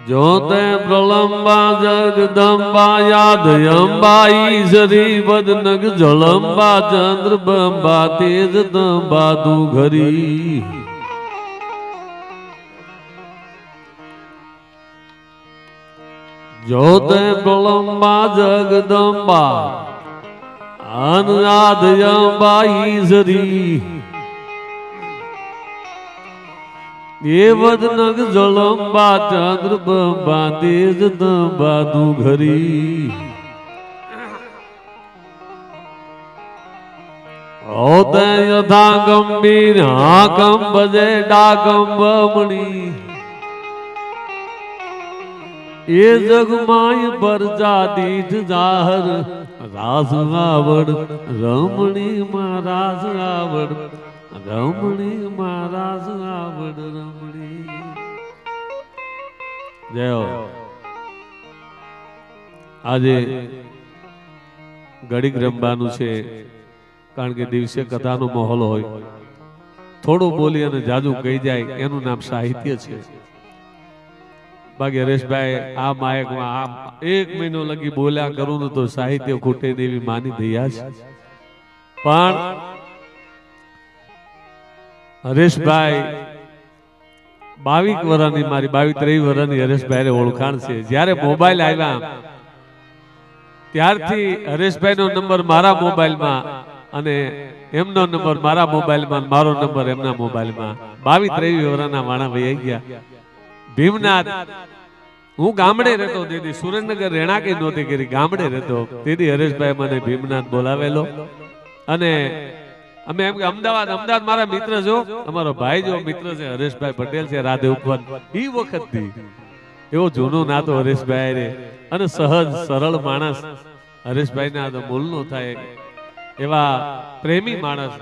જોતે પ્રલંબા જગદંબા યાદ અંબા ઈશ્વરી બદનગ જળંબા ચંદ્ર બંબા તેજ દંબા તું ઘરી જોતે પ્રલંબા જગદંબા અનુયાદ અંબા ઈશ્વરી એ વદનગ જળંબા ચંદ્રબંબા તેજ દંબા તું ઘરી. હોતે યથા ગંભીર હાકમ બજે ડાકમ બમણી એ જગમાય પરજા દીઠ જાહર, રાસ રાવણ, રમણી માં રાસ આવડ રમણી મહારાજ આવડ રમણી. જય આજે ઘડીક રમવાનું છે, કારણ કે દિવસે કથાનો માહોલ હોય. થોડું બોલી અને જાજુ કહી જાય, એનું નામ સાહિત્ય છે. બાકી હરેશભાઈ, આ માયકમાં આ એક મહિનો લગી બોલ્યા કરું તો સાહિત્ય ખૂટે એવી માની દયા છે. પણ હરેશભાઈ, બાવીક વર્ષની મારી બાવીસ ત્રેવીસ વર્ષની હરેશભાઈ ઓળખાણ છે. જ્યારે મોબાઈલ આવ્યા, ત્યારથી હરેશભાઈ નો નંબર મારા મોબાઈલમાં અને એમનો નંબર મારા મોબાઈલમાં, મારો નંબર એમના મોબાઈલમાં. બાવીસ ત્રેવીસ વર્ષના ભાઈ આવી ગયા. ભીમનાથ, હું ગામડે રહેતો દીદી સુરેન્દ્રનગર રેણાકી નહોતી કરી, ગામડે રહેતો. દીદી હરેશભાઈ મને ભીમનાથ બોલાવેલો. અને અમે એમ કે અમદાવાદ અમદાવાદ મારા મિત્ર જો, અમારો ભાઈ જો મિત્ર છે, હરેશભાઈ પટેલ છે, રાધે ઉપર ઈ વખતથી એવો જૂનો નાતો હરેશભાઈ રે. અને સહજ, સરળ માણસ હરેશભાઈ ના તો મૂલ નો થાય એવા પ્રેમી માણસ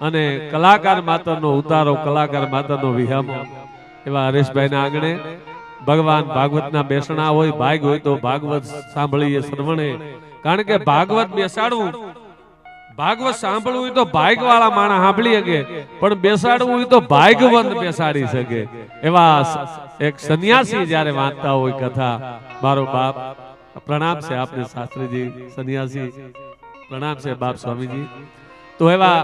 અને કલાકાર માતરનો ઉતારો, કલાકાર માતરનો વિહામો એવા હરેશભાઈના આંગણે ભગવાન ભાગવતના બેસણા હોય, ભાગ હોય તો ભાગવત સાંભળીએ, શ્રવણે. કારણ કે ભાગવત બેસાડવું ભાગવત સાંભળવું હોય તો ભાગ વાળા માણા સાંભળી શકે પણ બેસાડવું હોય તો ભાગવંત બેસાડી શકે. એવા એક સંન્યાસી જ્યારે વાંચતા હોય કથા. મારો બાપ પ્રણામ છે આપને શાસ્ત્રીજી સંન્યાસી. પ્રણામ છે બાપ સ્વામીજી. તો એવા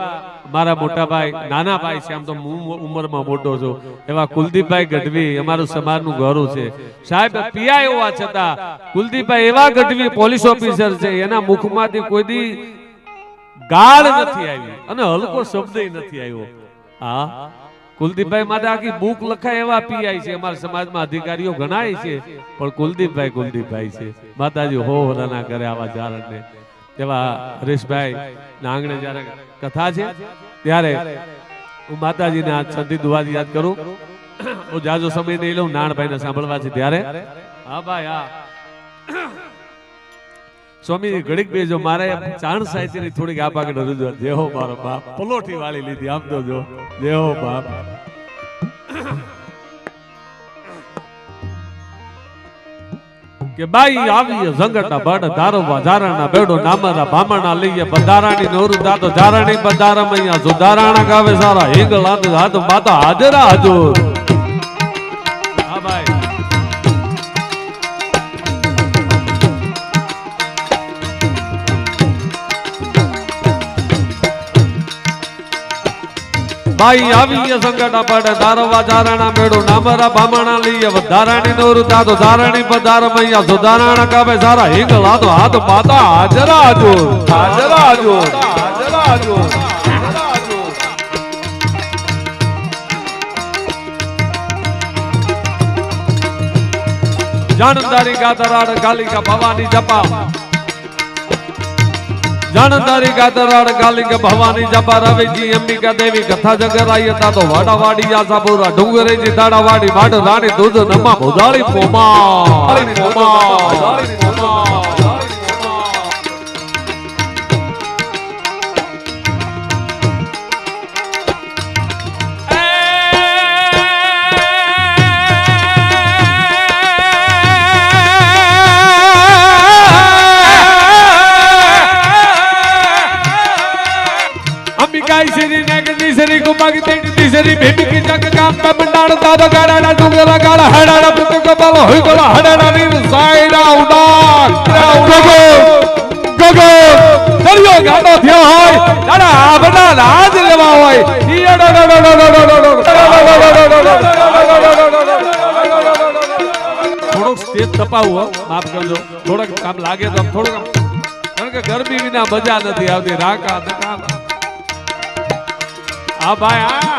મારા મોટા ભાઈ નાના ભાઈ છે આમ તો હું ઉંમરમાં મોટો છું. એવા કુલદીપભાઈ ગઢવી અમારું સમાજનું ગૌરવ છે. સાહેબ પીઆઈ હોવા છતાં કુલદીપભાઈ એવા ગઢવી પોલીસ ઓફિસર છે એના મુખમાંથી કોઈ દી ગાળ નથી આવી. અને હલકો શબ્દ નથી આવ્યો. હા? કુલદીપભાઈ માટે આખી બુક લખાય એવા પીઆઈ છે. અમારા સમાજમાં અધિકારીઓ ઘણાય છે. પણ કુલદીપભાઈ કુલદીપભાઈ છે. માતાજી હો ના કરે આવા જારણને તેવા હરેશભાઈ ના આંગણે જ્યારે કથા છે ત્યારે હું માતાજીને આ છંદી દુવાજી યાદ કરું. હું જાજો સમય નહીં લઉં નાણભાઈને સાંભળવા છે ત્યારે. હા ભાઈ હા. સ્વામી ઘડીક બેજો મારે ચાણ સાહિત્યની થોડીક આ પાકડ રજૂઆત જે હો મારો બાપ. પલોઠી વાળી લીધી આમ તો જો. જે બાપ. કે બાઈ આવી ઝંગટા બડ ધારવા ધારાના બેડો નામરા ભામણા લઈએ બંધારાની નોરું દાતો ધારાણી બંધારા મૈયા સુધારાણા ગાવે સારા હિંગ લાત હાથ માતા હાજરા હાજર. બાઈ આવી સંગટા પડે. દારવા જારાણા મેળો. નામરા ભામણા લઈએ. વધારાણી નોરું તાતો ધારણી પધાર મૈયા. સુધારાણા કાવે સારા હિંગલા તો હાથ પાતા. હાજરા હાજો હાજરા હાજો હાજરા હાજો જાણદારી ગાતરાડ કાલિકા ભવાની જપા. જાણદારી ગાતરાડ કાલિકા ભવાની જપા રવિજી, અંબિકા દેવી, કથા જગરાઈ હતા તો વાડા વાડી આસાપુરા ડુંગરેજી દાડા વાડી વાડ રાણી દૂધ નમા ભોદાળી પોમા પોમા અંબિકા શ્રી નગની શ્રી કુમાગી તેડી તિસરી ભેટકી જગ ગામ કા મંડાણ દાદો ગાડાના ડુંગરા ગાડા હડાડા પુત્ર કપાલો હોય ગોલા હડાડા ની સાઈડા ઉડાડ ગગો ગગો દરિયો ગાડો થયો હોય દાડા આ બધા રાજ લેવા હોય ઈ અડો ડો ડો ડો ડો ડો થોડોક સ્ટેજ તપાવું માફ કરજો થોડોક કામ લાગે તો થોડોક કારણ કે ગરમી વિના મજા નથી આવતી રાકા નકા આ ભાયા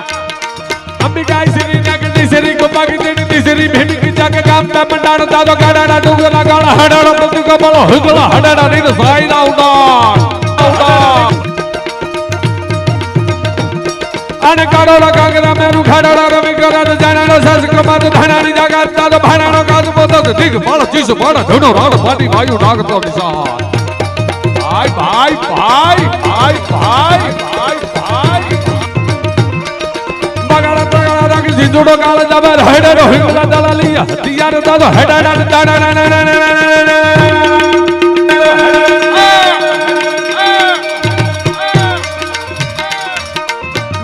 અંબિકાઈ શ્રી નગરની શ્રી ગોપાગીની શ્રી ભીમિકી જગ ગામતા મંડાણ દાદો ગાડાડા ડુંગરા ગાડા હડાડો પ્રતિ ગોપાલ હુગળો હડાડા નીર સાઈના ઉડા અને કાડોડો કાગરા મેરું ખાડાડો ભાઈ ભાઈ ભાઈ ભાઈ ભાઈ ભાઈ સિંધુડો કાળ જાવે હેડે રો હિંગલા દલાલી હતિયાર દાદો હેડા ડા ડા ડા ડા ડા ડા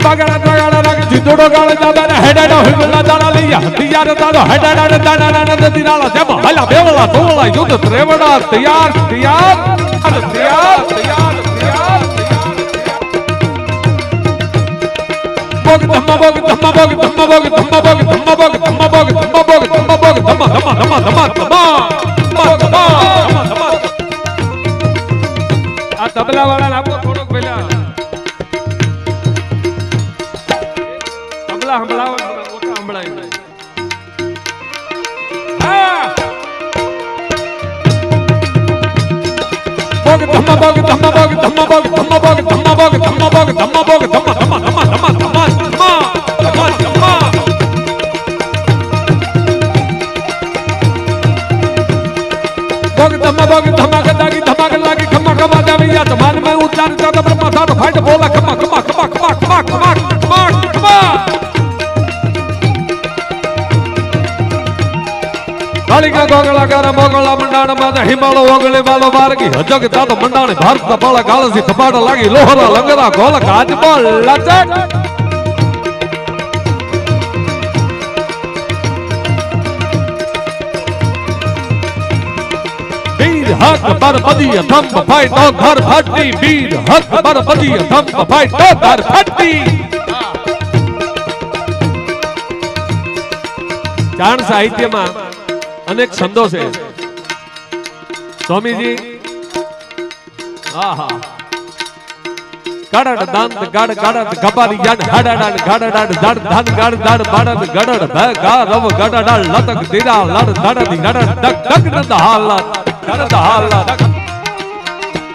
બગાડા બગાડા રાખી સિંધુડો કાળ જાવે હેડે રો હિંગલા દલાલી હતિયાર દાદો હેડા ડા ડા ડા ડા ડા દિનાલા જેમ હલા બેવલા તોલા યુદ્ધ ત્રેવડા તૈયાર તૈયાર તૈયાર તૈયાર બોગ ધમ્મા બોગ ધમ્મા બોગ ધમ્મા બોગ ધમ્મા બોગ ધમ્મા બોગ ધમ્મા બોગ ધમ્મા બોગ ધમ્મા બોગ ધમ્મા ધમ્મા ધમ્મા ધમ્મા ધમ્મા ધમ્મા ધમ્મા આ તબલા વાળા આપો થોડોક પહેલા તબલા સંભળાવો ઓછા સંભળાય બોગ ધમ્મા બોગ ધમ્મા બોગ ધમ્મા બોગ ધમ્મા બોગ ધમ્મા બોગ ધમ્મા બોગ ધમ્મા બોગ चार चार पर मदद फाइट बोला कमा कमा कमा कमा कमा कमा कमा कमा गाली का गोगला कर मोगला मंडान बाद हिमालय वोगले वालो बार की हज़ार के तात मंडाने भारत का बाला गाल सी थपाड़ लगी लोहरा लंगड़ा गोला काज बाल हक पर बदी धम भाई तो घर फटी वीर हक पर बदी धम भाई तो घर फटी चाण साहित्य में अनेक छंदो से। स्वामी जी आहा। गड़ड़ दंत गड़ गड़ गबारी जान हड़ड़ड़ गड़ड़ड़ दड़ धन, गड़ दड़ बड़द गड़ड़ भ रव गड़ड़ लतक, दिरा लड़ धड़ गड़ड़ डक डक न दहाला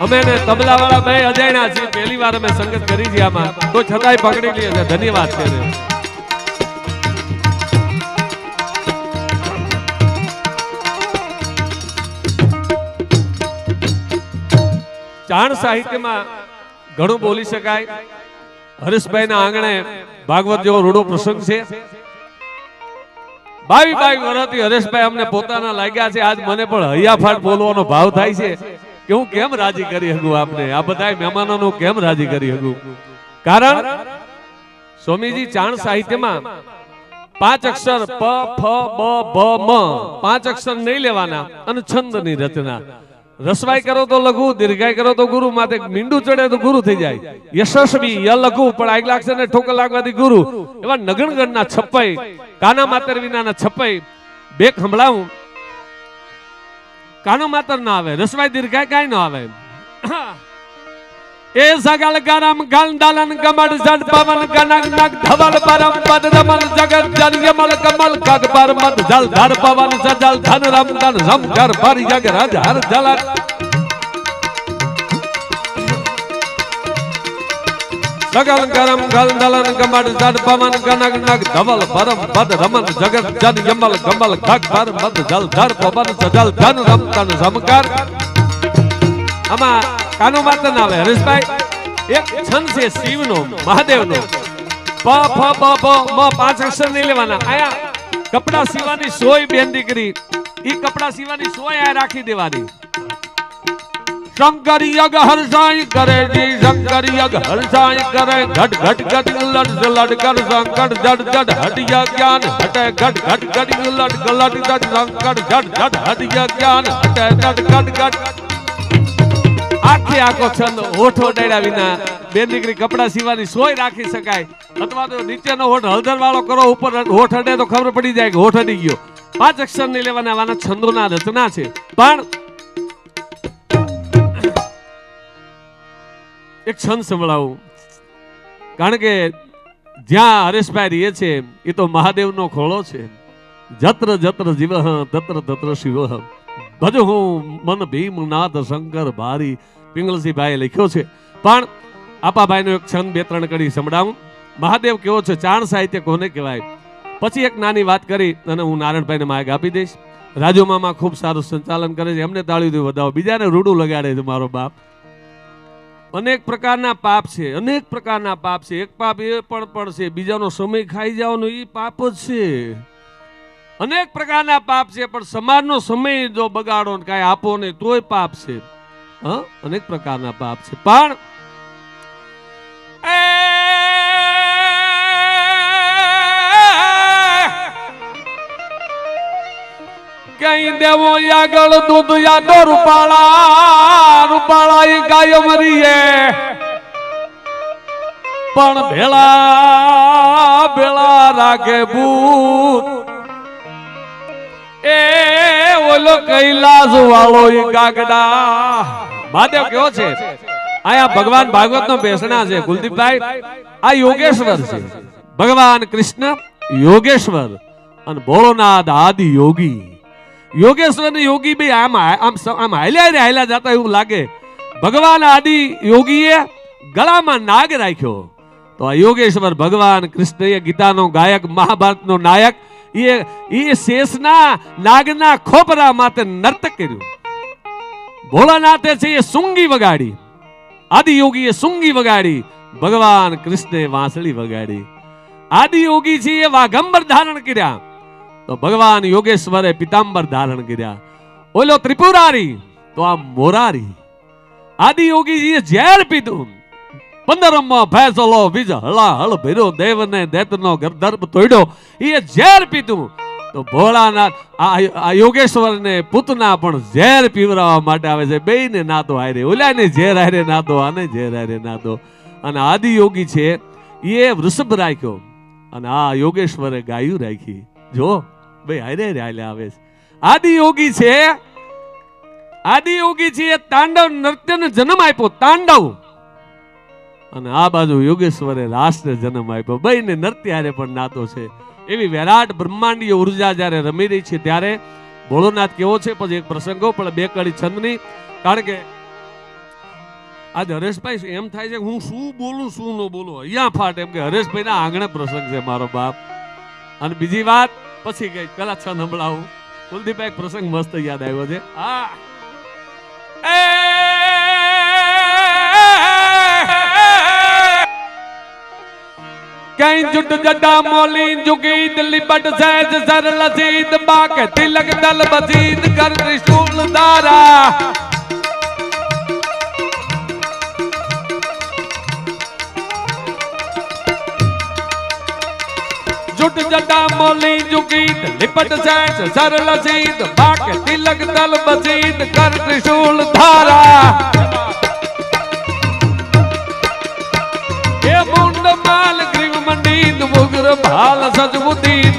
અમે ને તબલા વાળા બે અજાણ્યા છીએ. પહેલી વાર અમે સંગત કરી છે આમાં. તો છતાંય પકડી લઈએ છે ધન્યવાદ છે ચાણ સાહિત્યમાં ઘણું બોલી શકાય. હરીશભાઈના આંગણે ભાગવત જેવો રૂડો પ્રસંગ છે. બાવી બાવી વર્ષથી હરેશભાઈ અમને પોતાના લાગ્યા છે. આજ મને પણ હૈયાફાટ બોલવાનો ભાવ થાય છે કે હું કેમ રાજી કરી શકું આપને? આ બધા મહેમાનોનું કેમ રાજી કરી શકું? કારણ સ્વામીજી ચાણ સાહિત્યમાં પાંચ અક્ષર પ, ફ, બ ભ મ, પાંચ અક્ષર નહીં લેવાના અને છંદની રચના. રસવાઈ કરો તો લઘુ દીર્ઘાય કરો તો ગુરુ. માથે મીંડું ચડે તો ગુરુ થઈ જાય. યશસ્વી, ય લઘુ, પણ આગ લાગશે ને ઠોકર લાગવાથી ગુરુ. એવા નગણગણના છપ્પાઈ, કાના માતર વિનાના છપ્પાઈ. બે ખંભળાવું કાનો માતર ના આવે, રસવાઈ, દીર્ઘાઈ કાંઈ ન આવે. એ સગલ ગરમ ગંડલન કમળ જડ પવન કનક નક ધવલ પરમ પદ રમન જગત જન યમલ કમલ કગ પર મત જલ ધર પવન સજલ ધન રમ ધન રમ કર પર જગ રજ હર જલ. સગલ ગરમ ગંડલન કમળ જડ પવન કનક નક ધવલ પરમ પદ રમન જગત જન યમલ કમલ કગ પર મત જલ ધર પવન સજલ ધન રમ ધન રમ કર આમાં કાનો માત્ર ના આવે, હરેશભાઈ, એક છંદ છે શિવનો, મહાદેવનો. પ, ફ, બ, પ, મ પાંચ અક્ષર નહીં લેવાના. આયા, કપડા સીવાની સોય બેન દીકરી. ઈ કપડા સીવાની સોય આ રાખી દેવાની. શંકર યગ હર્ષાય કરે જી, શંકર યગ હર્ષાય કરે. ઘટ ઘટ ઘટ, લડ લડ કર સંકટ જડ જડ, હટિય જ્ઞાન. હટે, ઘટ ઘટ ઘટ, લડ લડ જડ સંકટ જડ જડ, હટિય જ્ઞાન. હટે, જડ, ઘટ ઘટ આખે આખો છંદ હોઠો ડાળ્યા વિના બે દીકરી કપડા સીવાની સોય રાખી શકાય. અથવા તો નીચેનો હોઠ હળદર વાળો કરો, ઉપર હોઠ અડે તો ખબર પડી જાય કે હોઠ અડી ગયો. પાંચ અક્ષરની લેવાના આવાના છંદોના રચના છે. પણ એક છંદ સંભળાવું. કારણ કે જ્યાં હરેશભાઈ રહીએ છે એ તો મહાદેવનો ખોળો છે. જત્ર જત્ર જીવ, તત્ર તત્ર શિવ. ભજ હું મન ભીમનાથ શંકર ભારી. પિંગલસિંહભાઈએ લખ્યો છે. પણ આપાભાઈનો એક છંદ બે ત્રણ કડી સંભળાવું. મહાદેવ કેવો છે? ચાણ સાહિત્ય કોને કહેવાય? પછી એક નાની વાત કરી અને હું નારાયણભાઈને માર્ગ આપી દઈશ. રાજુ મામા ખૂબ સારું સંચાલન કરે છે. એમને તાળીથી વધાવો. બીજાને રૂડું લગાડે છે મારો બાપ. અનેક પ્રકારના પાપ છે. અનેક પ્રકારના પાપ છે. એક પાપ એ પણ પણ છે બીજાનો સમય ખાઈ જવાનો એ પાપ જ છે. અનેક પ્રકારના પાપ છે, પણ સમાજનો સમય જો બગાડો ને કાંઈ આપો નહીં, તોય પાપ છે. અનેક પ્રકારના પાપ છે. પણ કઈ દેવો આગળ દૂધ યાદો રૂપાળા રૂપાળા એ ગાય મરીએ પણ ભેળા ભેળા રાખે ભૂત. એ ઓલો કૈલાસ વાળો ગાગડા. મહાદેવ કેવો છે? આયા ભગવાન ભાગવત નો બેસણા છે, કુલદીપભાઈ. આ યોગેશ્વર છે. ભગવાન કૃષ્ણ, યોગેશ્વર અને ભોળોનાથ આદિ યોગી. યોગેશ્વર ને યોગી ભાઈ આમ આમ આમ હાલ્યા હાલ્યા જતા એવું લાગે. ભગવાન આદિ યોગીએ ગળામાં નાગ રાખ્યો. તો આ યોગેશ્વર ભગવાન કૃષ્ણએ ગીતાનો ગાયક, મહાભારતનો નાયક એ એ શેષના નાગના ખોપરા માટે નર્તક કર્યું. ભોળાનાથે છે એ સુંગી વગાડી આદિયોગીએ સુંગી વગાડી ભગવાન કૃષ્ણે વાંસળી વગાડી આદિયોગી છે એ વાઘંબર ધારણ કર્યા તો ભગવાન યોગેશ્વરે પિતાંબર ધારણ કર્યા ઓલો ત્રિપુરારી તો આ મોરારી આદિયોગીજીએ ઝેર પીધું પંદરમમાં ફેસલો બીજ હળા હળ ભર્યો દેવને દેતનો ગર્ભ તોડ્યો એ ઝેર પીધું તો ભોળાનાથ, આ યોગેશ્વરને પૂતના પણ ઝેર પીવરાવવા માટે આવે છે. બેયને નાતો હારે ઓલાને ઝેર હારે નાતો આને ઝેર હારે નાતો અને આદિ યોગી છે એ વૃષભ રાખ્યો. અને આ યોગેશ્વરે ગાયું રાખી. જો ભાઈ હારે હાલે આવે છે. આદિ યોગી છે આદિ યોગી છે તાંડવ નૃત્યને જન્મ આપ્યો, તાંડવ. અને આ બાજુ યોગેશ્વરે રાસને જન્મ આપ્યો. બેયને નૃત્ય હારે પણ નાતો છે. એવી વિરાટ બ્રહ્માંડીય ઊર્જા જ્યારે રમી રહી છે ત્યારે ભોળોનાથ કેવો છે? પછી એક પ્રસંગો, પણ બે કડી છંદની. કારણ કે આજે હરેશભાઈ એમ થાય છે હું શું બોલું, શું ન બોલું? અહીંયા ફાટ એમ કે હરેશભાઈ ના આંગણે પ્રસંગ છે મારો બાપ. અને બીજી વાત, પછી કઈ પેલા છંદ સંભળાવું. કુલદીપભાઈ પ્રસંગ મસ્ત યાદ આવ્યો છે. હા. કઈ જુટ જડા મોલી જુગી દિલ્હી બટ સહેજ સર સીધ બાક તિલક દલ બસીદ કર ત્રિશુલ દારા જુટ જડા મોલી જુગી દિલ્હી બટ સહેજ સર સીધ બાક તિલક દલ બસીદ કર ત્રિશૂલ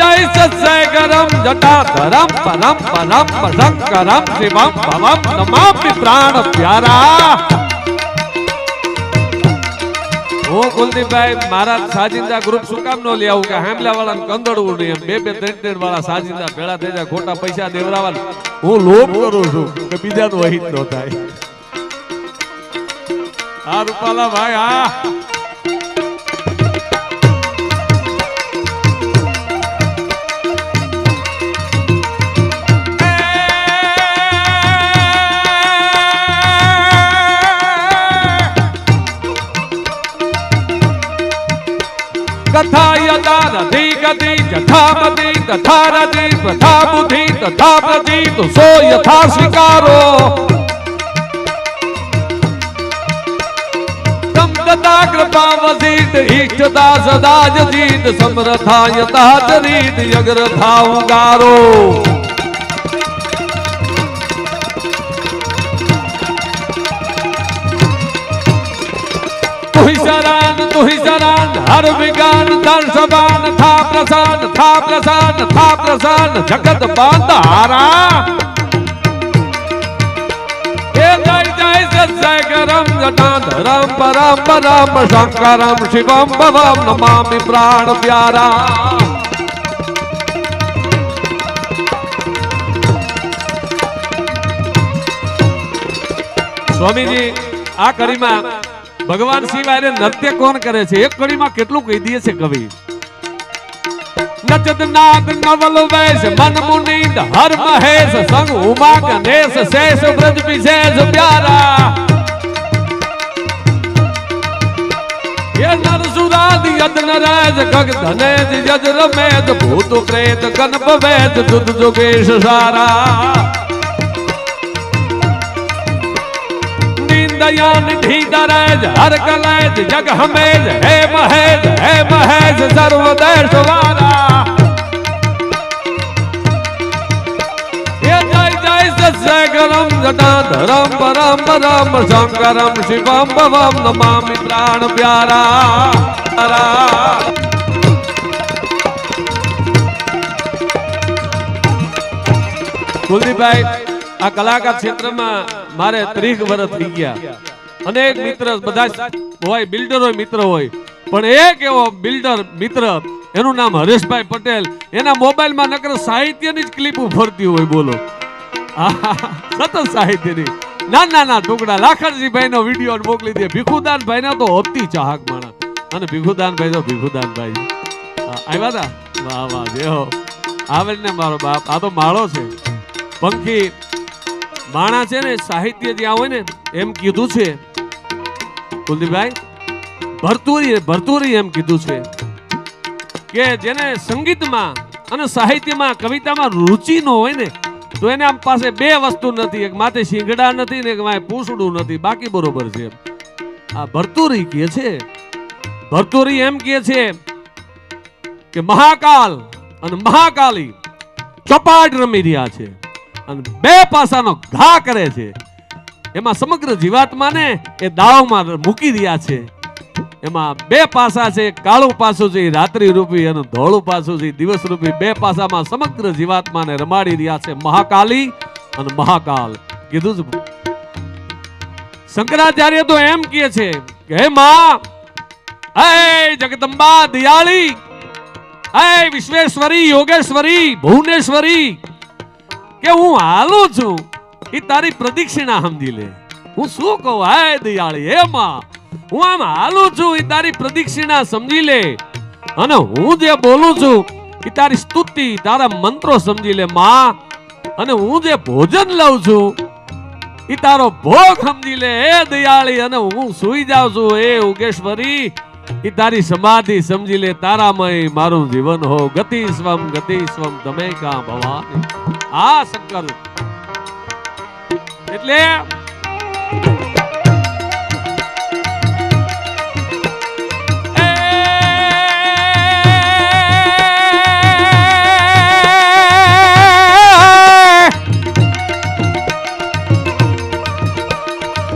જય સત્સય જટા ધરમ પરમ પરમ શંકરમ શિવમ ભવમ નમામિ પ્રાણ પ્યારા હું કુલદીપભાઈ મારા સાજિંદા ગ્રુપ શું કામ નો લઈ આવું કંદડવું નહીં બે બે ત્રણ ત્રણ વાળા સાજિંદા ભેળા થઈ જાય, ખોટા પૈસા દેવરાવા હું લોભ છું કે બીજાનું થાય. આ જઠામતી તથા રધિ તથા બુધિ તથા પ્રજી તો સો યથા સ્વીકારો તથા કૃપા વસીત ઈષ્ટતા સદા જીત સમરથા યથા ચરિત યગ્રથા ઉગારો તુહી શરણ તુહી શરણ હર વિજ્ઞાન દર્શવાન થા પ્રસન્ન થા પ્રસન્ન થા પ્રસન્ન જગત બાંધારા હે જય જય સત્ય કરમ જટાધરમ પરમ પરમ શંકરમ શિવમ ભવમ નમામિ પ્રાણ પ્યારા સ્વામીજી આ કડીમાં ભગવાન સિવાય નૃત્ય કોણ કરે છે એક કડીમાં કેટલું કહી દે છે કવિ નચત નાદ નવલ વેશ મન મુનિંદ હર મહેશ સંગ ઉમા ગણેશ શેષ વ્રજ વિશેષ પ્યારા ये नर सुरादि यद नरेज गग धनेज यज रमेज भूत प्रेत कनप वेद दुद जोगेश सारा दयान धी दरेज हर कलेज जग हमेज हे महेज हे महेज सर्व देश वारा ये जय जय सत्य करम जटा धरम परम परम शंकरम शिवम भवम नमामि प्राण प्यारा प्यारा। કુલદીપભાઈ આ કલાકાર ક્ષેત્રમાં મારે ત્રીસ વર્ષ થઈ ગયા. અનેક મિત્ર બધા હોય, બિલ્ડરો મિત્ર હોય, પણ એક એવો બિલ્ડર મિત્ર, એનું નામ હરેશભાઈ પટેલ. એના મોબાઈલમાં નકર સાહિત્યની જ ક્લિપ ફરતી હોય, બોલો. સતત સાહિત્યની. નાના ના ટુકડા લાખણજીભાઈ નો વીડિયો મોકલી દે. ભીખુદાનભાઈ ના તો અતિ ચાહક માણસ. અને ભીખુદાનભાઈ તો ભીખુદાનભાઈ. આવ્યા તા? વાહ વાહ જેહો આવે ને મારો બાપ. આ તો માળો છે. પંખી માણા છે ને, સાહિત્ય જ્યાં હોય ને, એમ કીધું છે. કુલદીપભાઈ, ભરતુરી ભરતુરી એમ કીધું છે કે જેને સંગીતમાં અને સાહિત્યમાં, કવિતામાં રુચિ ન હોય ને, તો એને આમ પાસે બે વસ્તુ નથી. એક માથે શિંગડા નથી ને એક માથે પૂંછડું નથી. બાકી બરોબર છે. આ ભરતુરી કહે છે. ભરતુરી એમ કહે છે કે મહાકાલ અને મહાકાલી ચપાટ રમી રહ્યા છે. અને બે પાસાનો ઘા કરે છે. એમાં સમગ્ર જીવાત્માને એ દાવમાં મૂકી રહ્યા છે. એમાં બે પાસા છે, કાળું પાસું છે રાત્રિ રૂપી અને ધોળું પાસું છે દિવસ રૂપી. બે પાસામાં સમગ્ર જીવાત્માને રમાડી રહ્યા છે મહાકાલી અને મહાકાલ. કીધું છે શંકરાચાર્ય તો એમ કહે છે કે, હે માં, હે જગદંબા દિયાળી, હે વિશ્વેશ્વરી, યોગેશ્વરી, ભુવનેશ્વરી કે હું હાલું છું? એ તારી પ્રદક્ષિણા સમજી લે. હું શું કહું? હાય દયાળી, હે માં. હું આમ હાલું છું એ તારી પ્રદક્ષિણા સમજી લે. અને હું જે બોલું છું એ તારી સ્તુતિ, તારા મંત્રો સમજી લે, માં. અને હું જે ભોજન લઉં છું એ તારો ભોગ સમજી લે, હે દયાળી. અને હું સુઈ જાઉં છું, હે ઉગેશ્વરી. એ તારી સમાધિ સમજી લે, તારામય મારું જીવન હો ગતિ સ્વમ ગતિ સ્વમ, તમે કા ભવાની? આ શંકર એટલે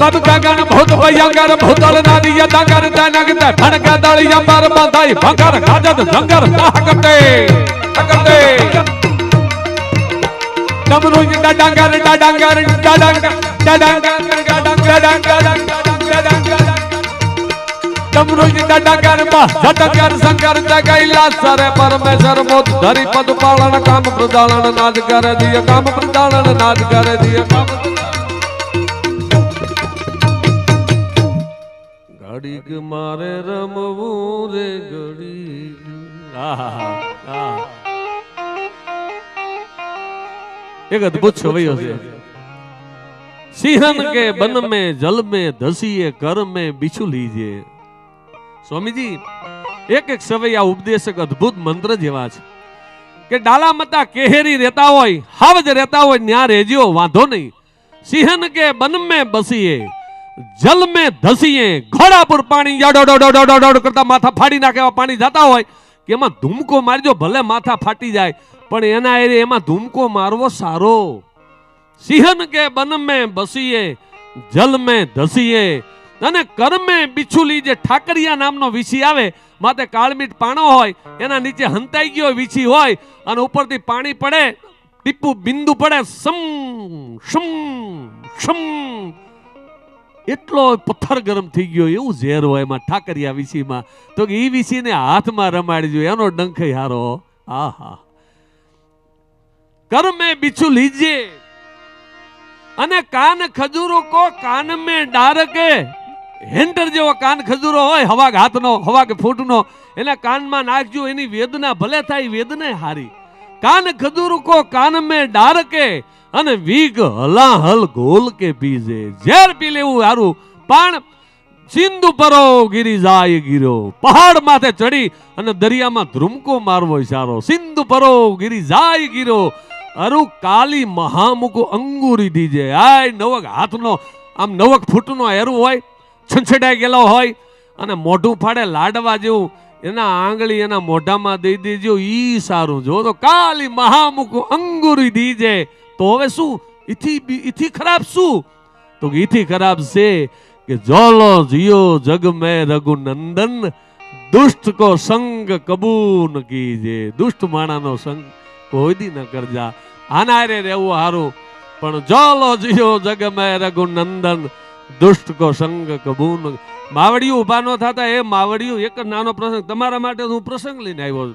તદ ગગન ભૂત ભયંકર ભૂતલ નાદિય દંગર તનગ ધણક દળિય પર બંધાઈ ભંગર ગાજત જંગર કાહકતે હકતે ડમરુજ ડડંગર ડડંગર ડડંગ ડડંગ ડડંગ ડડંગ ડડંગ ડમરુજ ડડંગર બા જટંગર શંકર જગૈલા સરે પરમેશ્વર મોત ધરી પદ પાલન કામ પ્રદાલન નાદ કરે દિય કામ પ્રદાલન નાદ કરે દિય ઘડીક મારે રમવું રે ઘડીક આહા, આહા. એક અદ્ભુત છવાઈઓ છે. સિંહન કે બન મે જલ મે ધસીએ કર મે બિછુ લીજે સ્વામીજી, એક એક સવૈ આ ઉપદેશક અદ્ભુત મંત્ર જેવા છે કે ડાલામતા કેહેરી રહેતા હોય હાવ જ રહેતા હોય, ન્યા રહેજો વાંધો નહીં. સિંહન કે બન મે બસીએ જલ મે ધસીએ ઘોડા પર પાણી યાડો કરતા માથા ફાડી નાખે પાણી જતા હોય કે એમાં ધૂમકો મારજો, ભલે માથા ફાટી જાય. પણ એના એમાં ધૂમકો મારવો સારો. સિંહન કે બન મેં બસીએ, જલ મેં ધસીએ, અને કર્મે બિછુલી જે ઠાકરિયા નામનો વિછી આવે, માથે કાળમીટ પાણો હોય, એના નીચે હંતાઈ ગયો વિછી હોય, અને ઉપરથી પાણી પડે, ટીપુ બિંદુ પડે સમ શમ શમ. એટલો પથ્થર ગરમ થઈ ગયો, એવું ઝેર હોય એમાં ઠાકરિયા વીસીમાં તો કે એ વીસીને હાથમાં રમાડજો, એનો ડંખ હારો. આહા. કર બીછું લીજે. અને કાન ખજૂરો કો કાન મેં ડારકે હેન્ટર જેવો કાન ખજૂરો હોય, હવાગ હાથનો, હવાગ ફૂટનો, એને કાનમાં નાખજો, એની વેદના ભલે થાય, વેદને હારી. કાન ખજૂરો કો કાન મેં ડારકે અને વીગ હલા હલ ગોલ કે પીજે ઝેર પી લેવું હારું, પણ સિંધુ પરો ગીરી જાય ગીરો. પહાડ માથે ચડી, અને દરિયામાં ધ્રુમકો મારવો સારો સિંધુ પરો ગીરી જાય ગીરો. અરુ કાલી મહામુખ અંગુરી દીજે. આય, નવક હાથનો, આમ નવક ફૂટનો હેરું હોય, છંછડાઈ ગયેલો હોય, અને મોઢું ફાડે લાડવા જેવું, એના આંગળી એના મોઢામાં દઈ દેજો, ઈ સારું. જો તો કાલી મહામુખ અંગુરી દીજે. તો હવે શું? બી- ઈથી ખરાબ શું? તો ઇથી ખરાબ છે કે જોલો જીયો જગ મેં રઘુનંદન, દુષ્ટ કો સંગ કબૂન કીજે. દુષ્ટ માણાનો સંગ કોઈ ન કરજા આના રે રહેવું હારું. પણ જોલો જીયો જગ મેં રઘુનંદન, દુષ્ટ કો સંગ કબૂન. માવડિયું ઊભા ન થતા, એ માવડિયું એક જ નાનો પ્રસંગ. તમારા માટે હું પ્રસંગ લઈને આવ્યો છું.